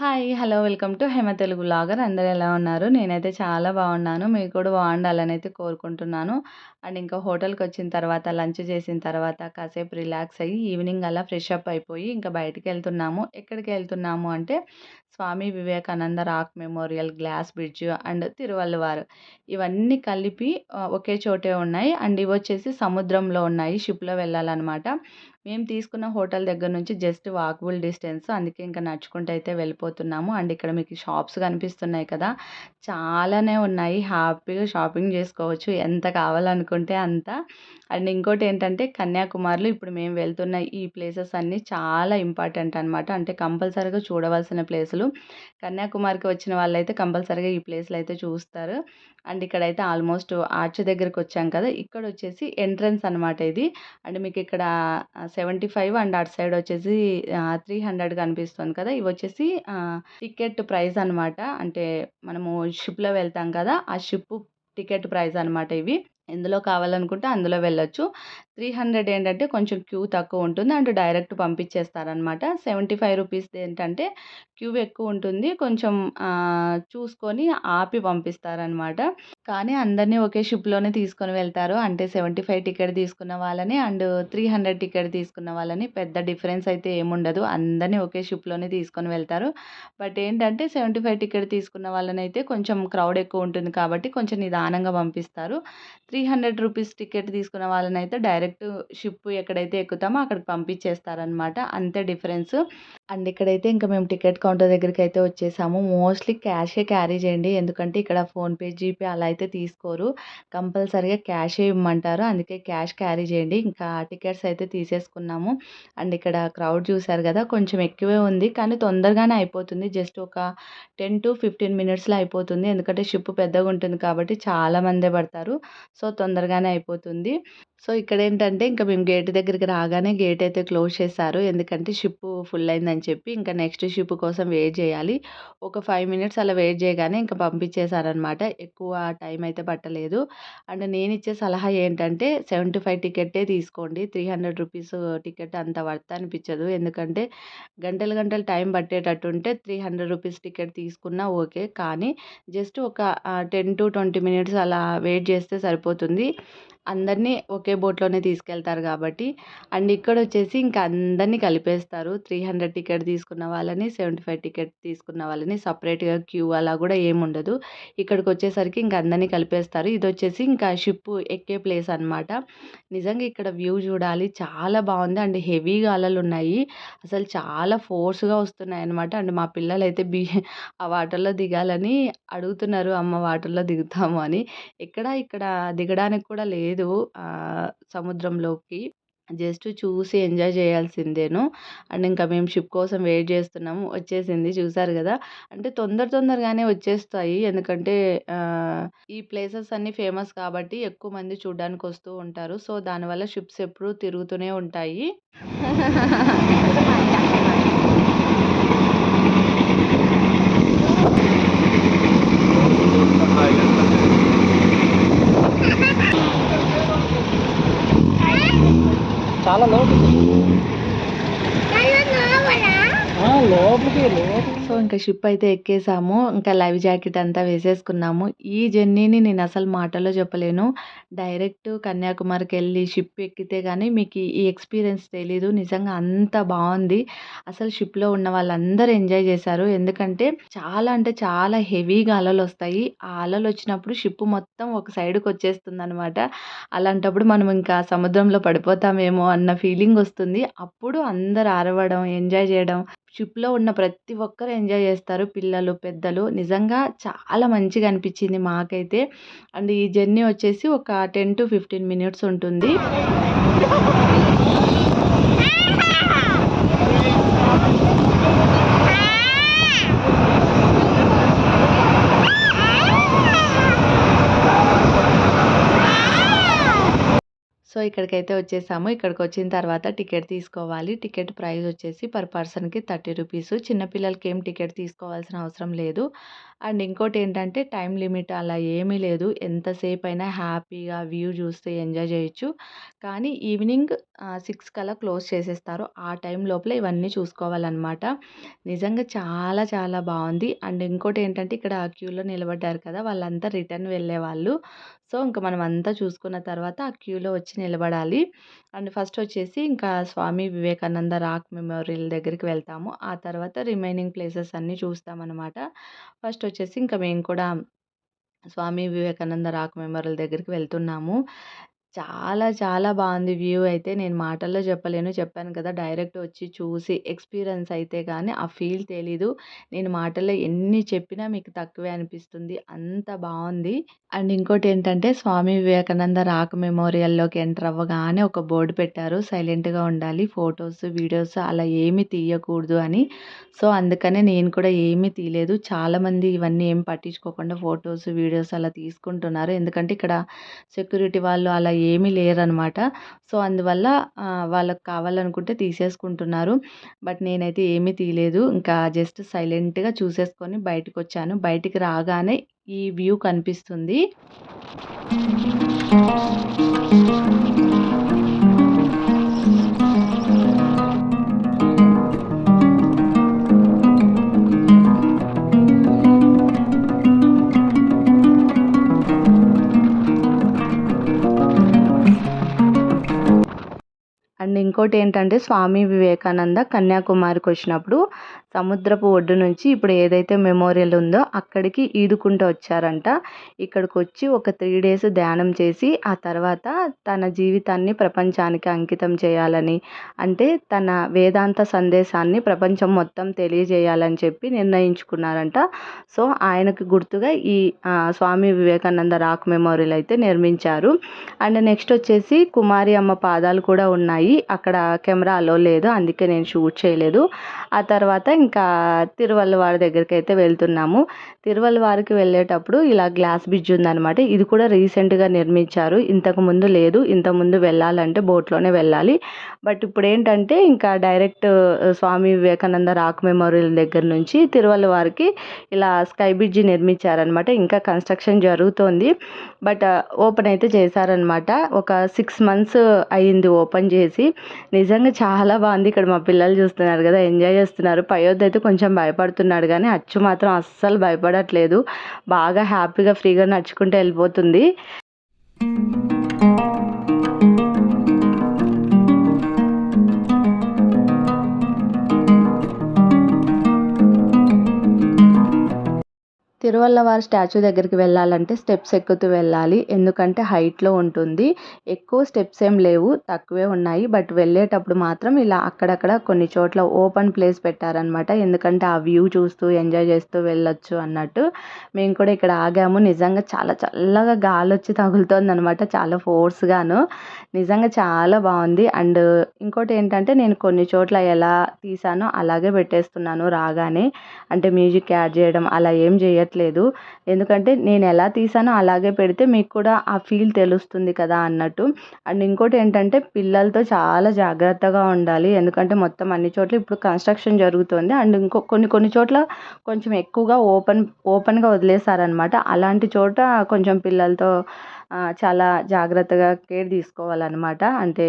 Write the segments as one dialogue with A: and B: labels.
A: Hi hello welcome to Hema Telugu vlogger. అందరు ఎలా ఉన్నారు? నేనైతే చాలా బాగున్నాను. మీరు కూడా బాగుండాలని అయితే కోరుకుంటున్నాను. అండ్ ఇంకా హోటల్కి వచ్చిన తర్వాత లంచ్ చేసిన తర్వాత కాసేపు రిలాక్స్ అయ్యి ఈవినింగ్ అలా ఫ్రెష్ అప్ అయిపోయి ఇంకా బయటికి వెళ్తున్నాము. ఎక్కడికి వెళ్తున్నాము అంటే Swami Vivekananda rock memorial glass bridge and Thiruvalluvar. ఇవన్నీ కలిపి ఒకే చోటే ఉన్నాయి. అండ్ ఇవి వచ్చేసి సముద్రంలో ఉన్నాయి. షిప్లో వెళ్ళాలన్నమాట. మేము తీసుకున్న హోటల్ దగ్గర నుంచి జస్ట్ వాకబుల్ డిస్టెన్స్. అందుకే ఇంకా నడుచుకుంటూ అయితే వెళ్ళిపోతున్నాము. అండ్ ఇక్కడ మీకు షాప్స్ కనిపిస్తున్నాయి కదా. చాలానే ఉన్నాయి. హ్యాపీగా షాపింగ్ చేసుకోవచ్చు. ఎంత కావాలనుకుంటే అంత. అండ్ ఇంకోటి ఏంటంటే కన్యాకుమారిలో ఇప్పుడు మేము వెళ్తున్న ఈ ప్లేసెస్ అన్నీ చాలా ఇంపార్టెంట్ అనమాట అంటే కంపల్సరీగా చూడవలసిన ప్లేసులు. కన్యాకుమారికి వచ్చిన వాళ్ళైతే కంపల్సరీగా ఈ ప్లేస్లు అయితే చూస్తారు. అండ్ ఇక్కడైతే ఆల్మోస్ట్ ఆర్చ్ దగ్గరికి వచ్చాం కదా ఇక్కడ వచ్చేసి ఎంట్రన్స్ అనమాట ఇది. అండ్ మీకు ఇక్కడ సెవెంటీ ఫైవ్ అండ్ అటు సైడ్ వచ్చేసి త్రీ హండ్రెడ్ కనిపిస్తుంది కదా ఇవి వచ్చేసి టికెట్ ప్రైస్ అనమాట అంటే మనము షిప్లో వెళ్తాం కదా ఆ షిప్ టికెట్ ప్రైస్ అనమాట ఇవి. ఎందులో కావాలనుకుంటే అందులో వెళ్ళొచ్చు. త్రీ హండ్రెడ్ ఏంటంటే కొంచెం క్యూ తక్కువ ఉంటుంది. అండ్ డైరెక్ట్ పంపించేస్తారనమాట సెవెంటీ ఫైవ్ రూపీస్ ఏంటంటే క్యూ ఎక్కువ ఉంటుంది. కొంచెం చూసుకొని ఆపి పంపిస్తారనమాట కానీ అందరినీ ఒకే షిప్లోనే తీసుకొని వెళ్తారు. అంటే సెవెంటీ ఫైవ్ టికెట్ తీసుకున్న వాళ్ళని అండ్ త్రీ హండ్రెడ్ టికెట్ తీసుకున్న వాళ్ళని పెద్ద డిఫరెన్స్ అయితే ఏముండదు. అందరినీ ఒకే షిప్లోనే తీసుకొని వెళ్తారు. బట్ ఏంటంటే సెవెంటీ ఫైవ్ టికెట్ తీసుకున్న వాళ్ళని అయితే కొంచెం క్రౌడ్ ఎక్కువ ఉంటుంది కాబట్టి కొంచెం నిదానంగా పంపిస్తారు. త్రీ హండ్రెడ్ రూపీస్ టికెట్ తీసుకున్న వాళ్ళని అయితే డైరెక్ట్ షిప్ ఎక్కడైతే ఎక్కుతామో అక్కడికి పంపించేస్తారనమాట అంతే డిఫరెన్స్. అండ్ ఇక్కడైతే ఇంకా మేము టికెట్ కౌంటర్ దగ్గరికి అయితే వచ్చేసాము. మోస్ట్లీ క్యాషే క్యారీ చేయండి. ఎందుకంటే ఇక్కడ ఫోన్పే జీపే అలా అయితే తీసుకోరు. కంపల్సరీగా క్యాషే ఇవ్వమంటారు అందుకే క్యాష్ క్యారీ చేయండి. ఇంకా టికెట్స్ అయితే తీసేసుకున్నాము. అండ్ ఇక్కడ క్రౌడ్ చూసారు కదా కొంచెం ఎక్కువే ఉంది. కానీ తొందరగానే అయిపోతుంది. జస్ట్ ఒక టెన్ టు ఫిఫ్టీన్ మినిట్స్లో అయిపోతుంది. ఎందుకంటే షిప్ పెద్దగా ఉంటుంది కాబట్టి చాలా మందే పడతారు. సో తొందరగానే అయిపోతుంది. సో ఇక్కడే ఏంటంటే ఇంకా మేము గేట్ దగ్గరికి రాగానే గేట్ అయితే క్లోజ్ చేశారు. ఎందుకంటే షిప్ ఫుల్ అయిందని చెప్పి ఇంకా నెక్స్ట్ షిప్ కోసం వెయిట్ చేయాలి. ఒక ఫైవ్ మినిట్స్ అలా వెయిట్ చేయగానే ఇంకా పంపించేశారనమాట ఎక్కువ టైం అయితే పట్టలేదు. అండ్ నేను ఇచ్చే సలహా ఏంటంటే సెవెంటీ ఫైవ్ టికెట్టే తీసుకోండి. త్రీ హండ్రెడ్ రూపీస్ టికెట్ అంత వర్త్ అనిపించదు. ఎందుకంటే గంటలు గంటలు టైం పట్టేటట్టు ఉంటే త్రీ హండ్రెడ్ రూపీస్ టికెట్ తీసుకున్నా ఓకే. కానీ జస్ట్ ఒక టెన్ టు ట్వంటీ మినిట్స్ అలా వెయిట్ చేస్తే సరిపోతుంది. అందరినీ ఒకే బోట్లోనే తీసుకెళ్తారు కాబట్టి. అండ్ ఇక్కడ వచ్చేసి ఇంకా అందరినీ కలిపేస్తారు. త్రీ హండ్రెడ్ టికెట్ తీసుకున్న వాళ్ళని సెవెంటీ ఫైవ్ టికెట్ తీసుకున్న వాళ్ళని సపరేట్గా క్యూ అలా కూడా ఏముండదు ఇక్కడికి వచ్చేసరికి ఇంకా అందరినీ కలిపేస్తారు. ఇది వచ్చేసి ఇంకా షిప్ ఎక్కే ప్లేస్ అనమాట నిజంగా ఇక్కడ వ్యూ చూడాలి. చాలా బాగుంది. అండ్ హెవీగా అలలు ఉన్నాయి. అసలు చాలా ఫోర్స్గా వస్తున్నాయి అనమాట అండ్ మా పిల్లలు అయితే బీ ఆ వాటర్లో దిగాలని అడుగుతున్నారు. అమ్మ వాటర్లో దిగుతాము అని. ఎక్కడ ఇక్కడ దిగడానికి కూడా లేదు. ఆ, సముద్రంలోకి జస్ట్ చూసి ఎంజాయ్ చేయాల్సిందేను. అండ్ ఇంకా మేము షిప్ కోసం వెయిట్ చేస్తున్నాము. వచ్చేసింది చూసారు కదా. అంటే తొందర తొందరగానే వచ్చేస్తాయి. ఎందుకంటే ఈ ప్లేసెస్ అన్నీ ఫేమస్ కాబట్టి ఎక్కువ మంది చూడడానికి వస్తూ ఉంటారు. సో దానివల్ల షిప్స్ ఎప్పుడూ తిరుగుతూనే ఉంటాయి.
B: చాలా లోపలికి ఆ, లోపలికి లోపలికి
A: సో ఇంకా షిప్ అయితే ఎక్కేసాము. ఇంకా లైవ్ జాకెట్ అంతా వేసేసుకున్నాము. ఈ జర్నీని నేను అసలు మాటలో చెప్పలేను. డైరెక్ట్ కన్యాకుమారికి వెళ్ళి షిప్ ఎక్కితే కానీ మీకు ఈ ఎక్స్పీరియన్స్ తెలీదు. నిజంగా అంత బాగుంది అసలు షిప్లో ఉన్న వాళ్ళందరూ ఎంజాయ్ చేశారు. ఎందుకంటే చాలా అంటే చాలా హెవీగా అలలు వస్తాయి. ఆ అలలు వచ్చినప్పుడు షిప్ మొత్తం ఒక సైడ్కి వచ్చేస్తుంది అనమాట అలాంటప్పుడు మనం ఇంకా సముద్రంలో పడిపోతామేమో అన్న ఫీలింగ్ వస్తుంది. అప్పుడు అందరు అరవడం ఎంజాయ్ చేయడం షిప్లో ఉన్న ప్రతి ఒక్కరు ఎంజాయ్ చేస్తారు. పిల్లలు పెద్దలు. నిజంగా చాలా మంచిగా అనిపించింది మాకైతే. అండ్ ఈ జర్నీ వచ్చేసి ఒక టెన్ టు ఫిఫ్టీన్ మినిట్స్ ఉంటుంది. సో ఇక్కడికైతే వచ్చేసాము. ఇక్కడికి వచ్చిన తర్వాత టికెట్ తీసుకోవాలి. టికెట్ ప్రైస్ వచ్చేసి పర్ పర్సన్‌కి 30 రూపీస్. చిన్నపిల్లలకి ఏం టికెట్ తీసుకోవాల్సిన అవసరం లేదు. అండ్ ఇంకోటి ఏంటంటే టైం లిమిట్ అలా ఏమీ లేదు. ఎంతసేపైనా హ్యాపీగా వ్యూ చూస్తే ఎంజాయ్ చేయొచ్చు. కానీ ఈవినింగ్ సిక్స్ కల్లా క్లోజ్ చేసేస్తారు. ఆ టైం లోపల ఇవన్నీ చూసుకోవాలనమాట. నిజంగా చాలా చాలా బాగుంది అండ్ ఇంకోటి ఏంటంటే ఇక్కడ క్యూలో నిలబడ్డారు కదా! వాళ్ళంతా రిటర్న్ వెళ్ళేవాళ్ళు. సో, ఇంక మనమంతా చూసుకున్న తర్వాత ఆ క్యూలో వచ్చి నిలబడాలి. అండ్ ఫస్ట్ వచ్చేసి ఇంకా స్వామి వివేకానంద రాక్ మెమోరియల్ దగ్గరికి వెళ్తాము. ఆ తర్వాత రిమైనింగ్ ప్లేసెస్ అన్నీ చూస్తామన్నమాట ఫస్ట్ వచ్చేసి ఇంకా మేము కూడా స్వామి వివేకానంద రాక్ మెమోరియల్ దగ్గరికి వెళ్తున్నాము. చాలా చాలా బాగుంది వ్యూ అయితే. నేను మాటల్లో చెప్పలేను. చెప్పాను కదా! డైరెక్ట్ వచ్చి చూసి ఎక్స్‌పీరియన్స్ అయితే కానీ ఆ ఫీల్ తెలీదు. నేను మాటల్లో ఎన్ని చెప్పినా మీకు తక్కువే అనిపిస్తుంది. అంత బాగుంది అండ్ ఇంకోటి ఏంటంటే స్వామి వివేకానంద రాక్ మెమోరియల్‌లోకి ఎంటర్ అవ్వగానే ఒక బోర్డు పెట్టారు. సైలెంట్‌గా ఉండాలి. ఫొటోస్ వీడియోస్ అలా ఏమీ తీయకూడదు అని. సో, అందుకనే నేను కూడా ఏమీ తీయలేదు. చాలామంది ఇవన్నీ ఏం పట్టించుకోకుండా ఫొటోస్ వీడియోస్ అలా తీసుకుంటున్నారు. ఎందుకంటే ఇక్కడ సెక్యూరిటీ వాళ్ళు అలా ఏమీ లేరనమాట. సో, అందువల్ల వాళ్ళకి కావాలనుకుంటే తీసేసుకుంటున్నారు. బట్ నేనైతే ఏమీ తీయలేదు. ఇంకా జస్ట్ సైలెంట్‌గా చూసేసుకొని బయటకొచ్చాను. బయటికి రాగానే ఈ వ్యూ కనిపిస్తుంది. ఇంకోటి ఏంటంటే స్వామి వివేకానంద కన్యాకుమారికి వచ్చినప్పుడు సముద్రపు ఒడ్డు నుంచి ఇప్పుడు ఏదైతే మెమోరియల్ ఉందో అక్కడికి ఈదుకుంటూ వచ్చారంట. ఇక్కడికి వచ్చి ఒక త్రీ డేస్ ధ్యానం చేసి ఆ తర్వాత తన జీవితాన్ని ప్రపంచానికి అంకితం చేయాలని, అంటే తన వేదాంత సందేశాన్ని ప్రపంచం మొత్తం తెలియజేయాలని చెప్పి నిర్ణయించుకున్నారంట. సో, ఆయనకు గుర్తుగా ఈ స్వామి వివేకానంద రాక్ మెమోరియల్ అయితే నిర్మించారు. అండ్ నెక్స్ట్ వచ్చేసి కుమారి అమ్మ పాదాలు కూడా ఉన్నాయి. అక్కడ కెమెరా అలో లేదు. అందుకే నేను షూట్ చేయలేదు. ఆ తర్వాత ఇంకా తిరువల్లవారి దగ్గరికి అయితే వెళ్తున్నాము. తిరువల్లవారికి వెళ్ళేటప్పుడు ఇలా గ్లాస్ బ్రిడ్జ్ ఉందనమాట. ఇది కూడా రీసెంట్‌గా నిర్మించారు. ఇంతకుముందు లేదు. ఇంతకుముందు వెళ్ళాలంటే బోట్‌లోనే వెళ్ళాలి. బట్ ఇప్పుడేంటంటే ఇంకా direct Swami Vivekananda rock memorial దగ్గర నుంచి తిరువల్లవారికి ఇలా స్కై బ్రిడ్జ్ నిర్మించారనమాట. ఇంకా కన్‌స్ట్రక్షన్ జరుగుతోంది. బట్ ఓపెన్ అయితే చేశారనమాట. ఒక సిక్స్ మంత్స్ అయింది ఓపెన్ చేసి. నిజంగా చాలా బాగుంది ఇక్కడ మా పిల్లలు చూస్తున్నారు కదా! ఎంజాయ్ చేస్తున్నారు. పయోద్ అయితే కొంచెం భయపడుతున్నాడు కానీ అచ్చు మాత్రం అస్సలు భయపడట్లేదు. బాగా హ్యాపీగా ఫ్రీగా నడుచుకుంటూ వెళ్ళిపోతుంది. తిరువళ్ళవారి స్టాచ్యూ దగ్గరికి వెళ్ళాలంటే స్టెప్స్ ఎక్కుతూ వెళ్ళాలి. ఎందుకంటే హైట్‌లో ఉంటుంది. ఎక్కువ స్టెప్స్ ఏం లేవు. తక్కువే ఉన్నాయి. బట్ వెళ్ళేటప్పుడు మాత్రం ఇలా అక్కడక్కడ కొన్ని చోట్ల ఓపెన్ ప్లేస్ పెట్టారనమాట. ఎందుకంటే ఆ వ్యూ చూస్తూ ఎంజాయ్ చేస్తూ వెళ్ళొచ్చు అన్నట్టు. మేము కూడా ఇక్కడ ఆగాము. నిజంగా చాలా చల్లగా గాలొచ్చి తగులుతోందనమాట. చాలా ఫోర్స్‌గాను. నిజంగా చాలా బాగుంది అండ్ ఇంకోటి ఏంటంటే నేను కొన్ని చోట్ల ఎలా తీశానో అలాగే పెట్టేస్తున్నాను రాగానే. అంటే మ్యూజిక్ యాడ్ చేయడం అలా ఏం చేయట్లేదు. ఎందుకంటే నేను ఎలా తీశానో అలాగే పెడితే మీకు కూడా ఆ ఫీల్ తెలుస్తుంది కదా అన్నట్టు. అండ్ ఇంకోటి ఏంటంటే పిల్లలతో చాలా జాగ్రత్తగా ఉండాలి. ఎందుకంటే మొత్తం అన్ని చోట్ల ఇప్పుడు కన్‌స్ట్రక్షన్ జరుగుతుంది అండ్ ఇంకో కొన్ని కొన్ని చోట్ల కొంచెం ఎక్కువగా ఓపెన్ ఓపెన్‌గా వదిలేసారనమాట. అలాంటి చోట కొంచెం పిల్లలతో చాలా జాగ్రత్తగా కేర్ తీసుకోవాలన్నమాట అంటే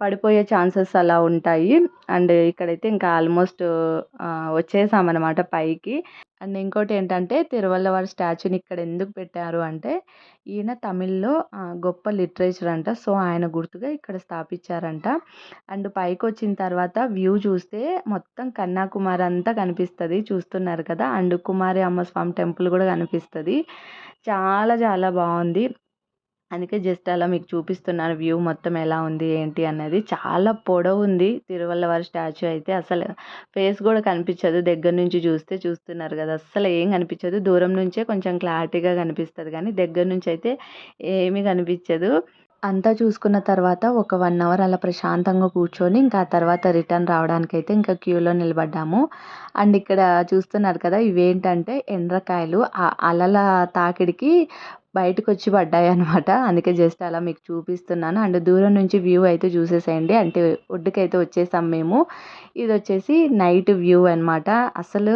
A: పడిపోయే ఛాన్సెస్ అలా ఉంటాయి. అండ్ ఇక్కడైతే ఇంకా ఆల్మోస్ట్ వచ్చేసామన్నమాట పైకి. అండ్ ఇంకోటి ఏంటంటే తిరువల్లవారి స్టాచ్యూని ఇక్కడ ఎందుకు పెట్టారు అంటే ఈయన తమిళ్‌లో గొప్ప లిటరేచర్ అంట. సో, ఆయన గుర్తుగా ఇక్కడ స్థాపించారంట. అండ్ పైకి వచ్చిన తర్వాత వ్యూ చూస్తే మొత్తం కన్యాకుమారి అంతా కనిపిస్తుంది చూస్తున్నారు కదా! అండ్ కుమారి అమ్మ స్వామి టెంపుల్ కూడా కనిపిస్తుంది చాలా చాలా బాగుంది అందుకే జస్ట్ అలా మీకు చూపిస్తున్నాను వ్యూ మొత్తం ఎలా ఉంది ఏంటి అన్నది. చాలా పొడవు ఉంది తిరువల్లవారి స్టాచ్యూ అయితే. అసలు ఫేస్ కూడా కనిపించదు. దగ్గర నుంచి చూస్తే చూస్తున్నారు కదా! అస్సలు ఏం కనిపించదు. దూరం నుంచే కొంచెం క్లారిటీగా కనిపిస్తుంది కానీ దగ్గర నుంచి అయితే ఏమీ కనిపించదు. అంతా చూసుకున్న తర్వాత ఒక వన్ అవర్ అలా ప్రశాంతంగా కూర్చొని ఇంకా ఆ తర్వాత రిటర్న్ రావడానికైతే ఇంకా క్యూలో నిలబడ్డాము. అండ్ ఇక్కడ చూస్తున్నారు కదా! ఇవేంటంటే ఎండ్రకాయలు. ఆ అలల తాకిడికి బయటకొచ్చి పడ్డాయన్నమాట. అందుకే జస్ట్ అలా మీకు చూపిస్తున్నాను. అండ్ దూరం నుంచి వ్యూ అయితే చూసేసేయండి. అంటే ఒడ్డుకైతే వచ్చేసాం మేము. ఇది వచ్చేసి నైట్ వ్యూ అనమాట. అసలు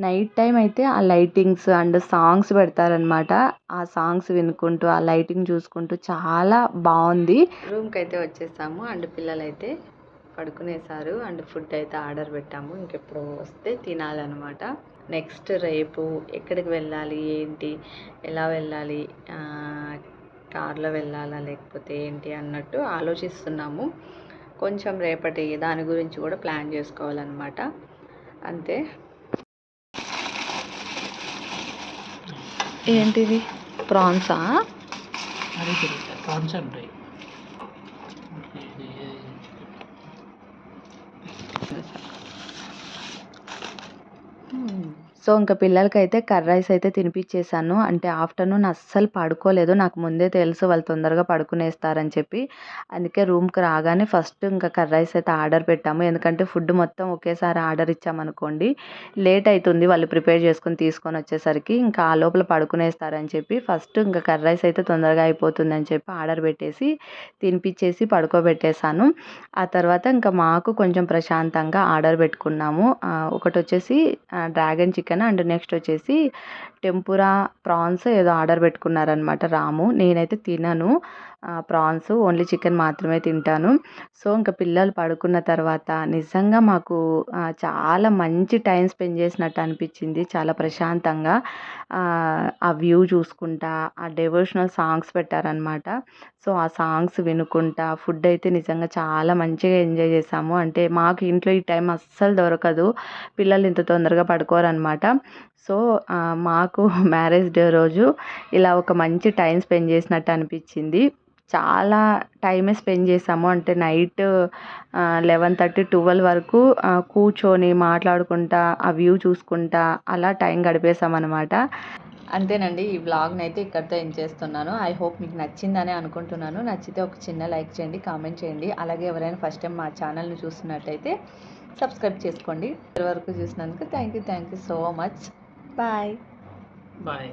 A: నైట్ టైం అయితే ఆ లైటింగ్స్ అండ్ సాంగ్స్ పెడతారనమాట. ఆ సాంగ్స్ వినుకుంటూ, ఆ లైటింగ్ చూసుకుంటూ చాలా బాగుంది రూమ్కి అయితే వచ్చేసాము. అండ్ పిల్లలైతే పడుకునేసారు. అండ్ ఫుడ్ అయితే ఆర్డర్ పెట్టాము. ఇంకెప్పుడు వస్తే తినాలనమాట. నెక్స్ట్ రేపు ఎక్కడికి వెళ్ళాలి? ఏంటి? ఎలా వెళ్ళాలి? కార్‌లో వెళ్ళాలా? లేకపోతే ఏంటి అన్నట్టు ఆలోచిస్తున్నాము. కొంచెం రేపటి దాని గురించి కూడా ప్లాన్ చేసుకోవాలనమాట. అంతే. ఏంటిది? ప్రాన్సా?
B: ప్రాన్స్ ఉంటాయి ఇది
A: సో, ఇంక పిల్లలకైతే కర్ర రైస్ అయితే తినిపించేశాను అంటే ఆఫ్టర్‌నూన్ అస్సలు పడుకోలేదు. నాకు ముందే తెలుసు వాళ్ళు తొందరగా పడుకునేస్తారని చెప్పి. అందుకే రూమ్‌కి రాగానే ఫస్ట్ ఇంకా కర్ర రైస్ అయితే ఆర్డర్ పెట్టాము. ఎందుకంటే ఫుడ్ మొత్తం ఒకేసారి ఆర్డర్ ఇచ్చామనుకోండి లేట్ అవుతుంది వాళ్ళు ప్రిపేర్ చేసుకొని తీసుకొనొచ్చేసరికి. ఇంకా ఆ లోపల పడుకునేస్తారని చెప్పి ఫస్ట్ ఇంకా కర్ర రైస్ అయితే తొందరగా అయిపోతుందని చెప్పి ఆర్డర్ పెట్టేసి తినిపిచ్చేసి పడుకోబెట్టేసాను. ఆ తర్వాత ఇంకా మాకు కొంచెం ప్రశాంతంగా ఆర్డర్ పెట్టుకున్నాము. ఒకటి వచ్చేసి డ్రాగన్ చికెన్ అండ్ నెక్స్ట్ వచ్చేసి టెంపురా ప్రాన్స్ ఏదో ఆర్డర్ పెట్టుకున్నారనమాట రాము. నేనైతే తినను ప్రాన్స్ ఓన్లీ చికెన్ మాత్రమే తింటాను. సో, ఇంక పిల్లలు పడుకున్న తర్వాత నిజంగా మాకు చాలా మంచి టైం స్పెండ్ చేసినట్టు అనిపించింది చాలా ప్రశాంతంగా ఆ వ్యూ చూసుకుంటా, ఆ డెవోషనల్ సాంగ్స్ పెట్టారనమాట. సో, ఆ సాంగ్స్ వినుకుంటా ఫుడ్ అయితే నిజంగా చాలా మంచిగా ఎంజాయ్ చేసాము అంటే మాకు ఇంట్లో ఈ టైం అస్సలు దొరకదు. పిల్లలు ఇంత తొందరగా పడుకోరనమాట. సో, మాకు మ్యారేజ్ డే రోజు ఇలా ఒక మంచి టైం స్పెండ్ చేసినట్టు అనిపించింది చాలా టైమే స్పెండ్ చేశాము. అంటే నైట్ ఆహ్, 11:30, 12 వరకు కూర్చొని మాట్లాడుకుంటా, ఆ వ్యూ చూసుకుంటా అలా టైం గడిపేసామనమాట. అంతేనండి. ఈ వ్లాగ్‌నైతే ఇక్కడితో ఎండ్ చేస్తున్నాను. ఐ హోప్ మీకు నచ్చిందనే అనుకుంటున్నాను. నచ్చితే ఒక చిన్న లైక్ చేయండి, కామెంట్ చేయండి. అలాగే ఎవరైనా ఫస్ట్ టైం మా ఛానల్‌ని చూస్తున్నట్టయితే సబ్స్క్రైబ్ చేసుకోండి. ఇప్పటి వరకు చూసినందుకు thank you. Thank you so much. Bye.
B: Bye